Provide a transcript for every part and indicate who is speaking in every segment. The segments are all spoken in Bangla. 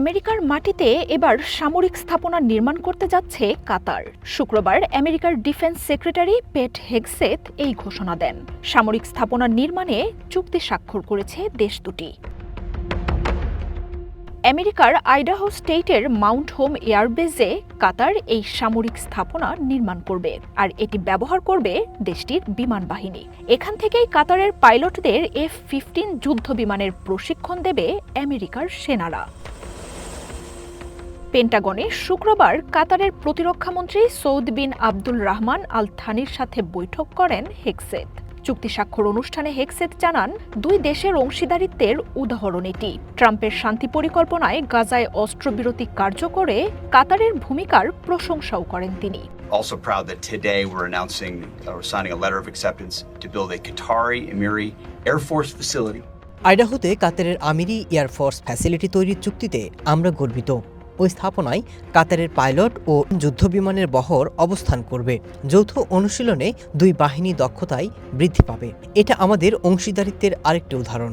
Speaker 1: আমেরিকার মাটিতে এবার সামরিক স্থাপনা নির্মাণ করতে যাচ্ছে কাতার। শুক্রবার আমেরিকার ডিফেন্স সেক্রেটারি পেট হেগসেথ এই ঘোষণা দেন। সামরিক স্থাপনা নির্মাণে চুক্তি স্বাক্ষর করেছে দেশ দুটি। আমেরিকার আইডাহো স্টেটের মাউন্ট হোম এয়ারবেজে কাতার এই সামরিক স্থাপনা নির্মাণ করবে আর এটি ব্যবহার করবে দেশটির বিমান বাহিনী। এখান থেকেই কাতারের পাইলটদের এফ ফিফটিন যুদ্ধ বিমানের প্রশিক্ষণ দেবে আমেরিকার সেনারা। পেন্টাগনে শুক্রবার কাতারের প্রতিরক্ষামন্ত্রী সৌদ বিন আব্দুল রহমান আল থানির সাথে বৈঠক করেন হেক্সেত চুক্তি স্বাক্ষর অনুষ্ঠানে হেক্সেত জানান দুই দেশের অংশীদারিত্বের উদাহরণ এটি। ট্রাম্পের শান্তি পরিকল্পনায় গাজায় অস্ত্রবিরতি কার্যকরে কাতারের ভূমিকার প্রশংসাও করেন তিনি।
Speaker 2: Also proud that today we're announcing we're signing a letter of acceptance to build a Qatari Emiri Air Force facility.
Speaker 3: আইডাহোতে কাতারের আমিরি এয়ারফোর্স ফ্যাসিলিটি তৈরির চুক্তিতে আমরা গর্বিত। ওই স্থাপনায় কাতারের পাইলট ও যুদ্ধবিমানের বহর অবস্থান করবে। যৌথ অনুশীলনে দুই বাহিনী দক্ষতায় বৃদ্ধি পাবে। এটা আমাদের অংশীদারিত্বের আরেকটি উদাহরণ।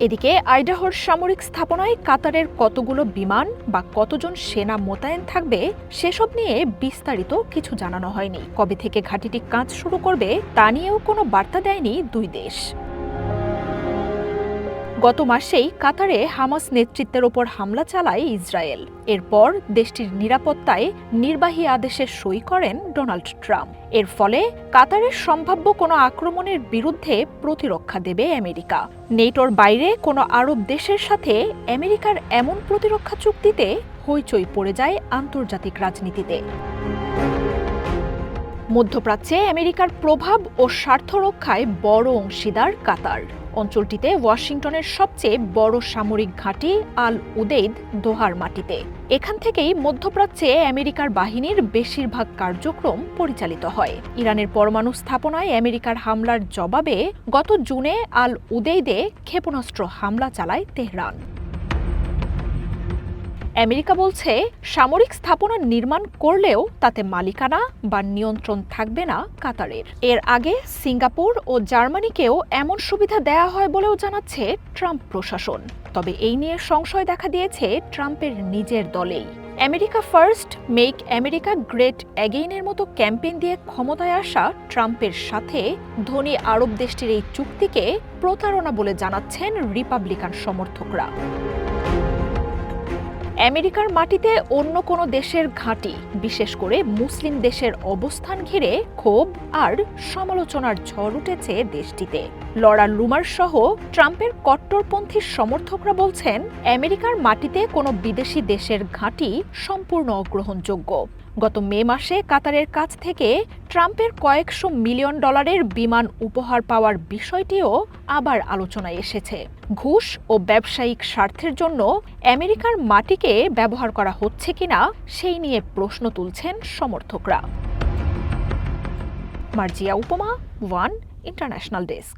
Speaker 1: এদিকে আইডাহোর সামরিক স্থাপনায় কাতারের কতগুলো বিমান বা কতজন সেনা মোতায়েন থাকবে সেসব নিয়ে বিস্তারিত কিছু জানানো হয়নি। কবে থেকে ঘাঁটিটি কাজ শুরু করবে তা নিয়েও কোনো বার্তা দেয়নি দুই দেশ। গত মাসেই কাতারে হামাস নেতৃত্বের ওপর হামলা চালায় ইসরায়েল। এরপর দেশটির নিরাপত্তায় নির্বাহী আদেশে সই করেন ডোনাল্ড ট্রাম্প। এর ফলে কাতারের সম্ভাব্য কোনো আক্রমণের বিরুদ্ধে প্রতিরক্ষা দেবে আমেরিকা। নেটোর বাইরে কোনো আরব দেশের সাথে আমেরিকার এমন প্রতিরক্ষা চুক্তিতে হইচই পড়ে যায় আন্তর্জাতিক রাজনীতিতে। মধ্যপ্রাচ্যে আমেরিকার প্রভাব ও স্বার্থ রক্ষায় বড় অংশীদার কাতার। অঞ্চলটিতে ওয়াশিংটনের সবচেয়ে বড় সামরিক ঘাঁটি আল উদেদ দোহার মাটিতে। এখান থেকেই মধ্যপ্রাচ্যে আমেরিকার বাহিনীর বেশিরভাগ কার্যক্রম পরিচালিত হয়। ইরানের পরমাণু স্থাপনায় আমেরিকার হামলার জবাবে গত জুনে আল উদেইদে ক্ষেপণাস্ত্র হামলা চালায় তেহরান। আমেরিকা বলছে, সামরিক স্থাপনা নির্মাণ করলেও তাতে মালিকানা বা নিয়ন্ত্রণ থাকবে না কাতারের। এর আগে সিঙ্গাপুর ও জার্মানিকেও এমন সুবিধা দেয়া হয় বলেও জানাচ্ছে ট্রাম্প প্রশাসন। তবে এই নিয়ে সংশয় দেখা দিয়েছে ট্রাম্পের নিজের দলেই। America first, make America great অ্যাগেইনের মতো ক্যাম্পেইন দিয়ে ক্ষমতায় আসা ট্রাম্পের সাথে ধনী আরব দেশটির এই চুক্তিকে প্রতারণা বলে জানাচ্ছেন রিপাবলিকান সমর্থকরা। আমেরিকার মাটিতে অন্য কোনো দেশের ঘাঁটি, বিশেষ করে মুসলিম দেশের অবস্থান ঘিরে ক্ষোভ আর সমালোচনার ঝড় উঠেছে দেশটিতে। লরা লুমার সহ ট্রাম্পের কট্টরপন্থী সমর্থকরা বলছেন, আমেরিকার মাটিতে কোনো বিদেশি দেশের ঘাঁটি সম্পূর্ণ অগ্রহণযোগ্য। গত মে মাসে কাতারের কাছ থেকে ট্রাম্পের কয়েকশো মিলিয়ন ডলারের বিমান উপহার পাওয়ার বিষয়টিও আবার আলোচনায় এসেছে। ঘুষ ও ব্যবসায়িক স্বার্থের জন্য আমেরিকার মাটিকে ব্যবহার করা হচ্ছে কিনা সেই নিয়ে প্রশ্ন তুলছেন সমর্থকরা। মার্জিয়া উপমা, ওয়ান ইন্টারন্যাশনাল ডেস্ক।